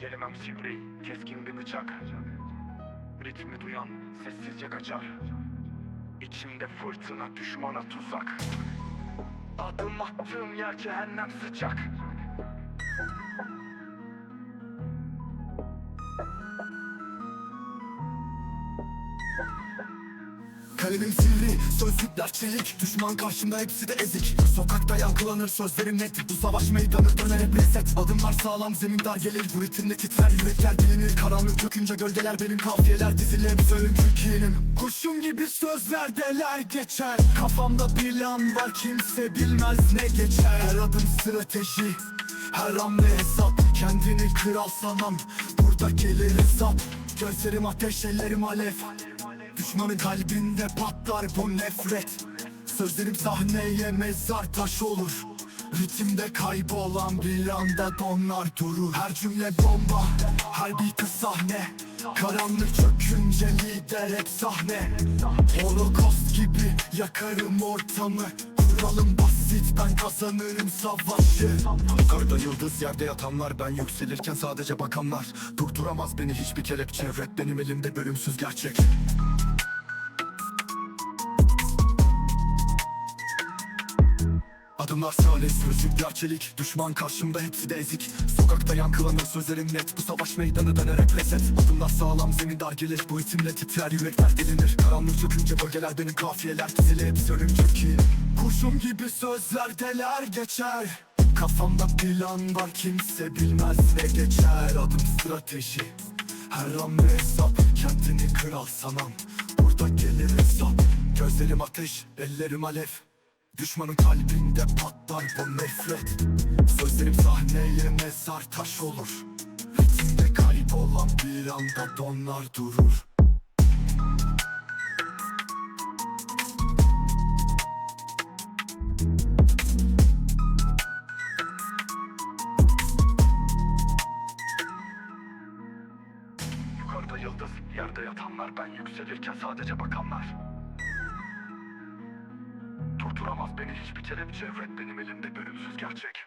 Gelemem sivri, keskin bir bıçak. Ritmi duyan sessizce kaçar. İçimde fırtına düşmana tuzak. Adım attığım yer cehennem sıcak Kalemim sivri, sözlükler çelik. Düşman karşımda hepsi de ezik. Sokakta yankılanır sözlerim net. Bu savaş meydanı döner hep reset. Adımlar sağlam zemin dar gelir. Bu ritimle titrer yürekler dilinir Karanlık çökünce gölgeler benim kafiyeler. Dizilir Biz ölümcül kinim Kurşun gibi sözlerdeler geçer. Kafamda plan var kimse bilmez ne geçer. Her adım strateji her hamle hesap. Kendini kral sanam Burada gelir hesap. Gözlerim ateş ellerim alev Düşmanın kalbinde patlar bu nefret. Sözlerim sahneye mezar taş olur. Ritimde kaybolan bir anda donlar durur. Her cümle bomba, her bir sahne. Karanlık çökünce lider hep sahne. Holocaust gibi yakarım ortamı. Kuralım basit ben kazanırım savaşı. Yukarıda yıldız yerde yatanlar. Ben yükselirken sadece bakanlar. Durduramaz beni hiçbir kelepçe. Rap benim elimde bölümsüz gerçek Adımlar sağles, sözcükler çelik Düşman karşımda hepsi de ezik. Sokakta yankılanır sözlerim net. Bu savaş meydanı dönerek reset Adımlar sağlam zemin dar gelir. Bu itimle titrer yürekler delinir Karanlık çökünce bölgeler benim kafiyeler Dizili hepsi ölümcül ki Kurşun gibi sözlerdeler geçer. Kafamda plan var kimse bilmez ne geçer. Adım strateji Her hamle hesap. Kendini kral sanam. Burada gelir hesap. Gözlerim ateş, ellerim alev Düşmanın kalbinde patlar bu nefret. Sözlerim sahneye mezar taş olur. Ritimde kaybolan bir anda donlar durur. Yukarıda yıldız, yerde yatanlar. Ben yükselirken sadece bakanlar Durduramaz beni hiçbir kelepçe Rap benim elimde bölümsüz gerçek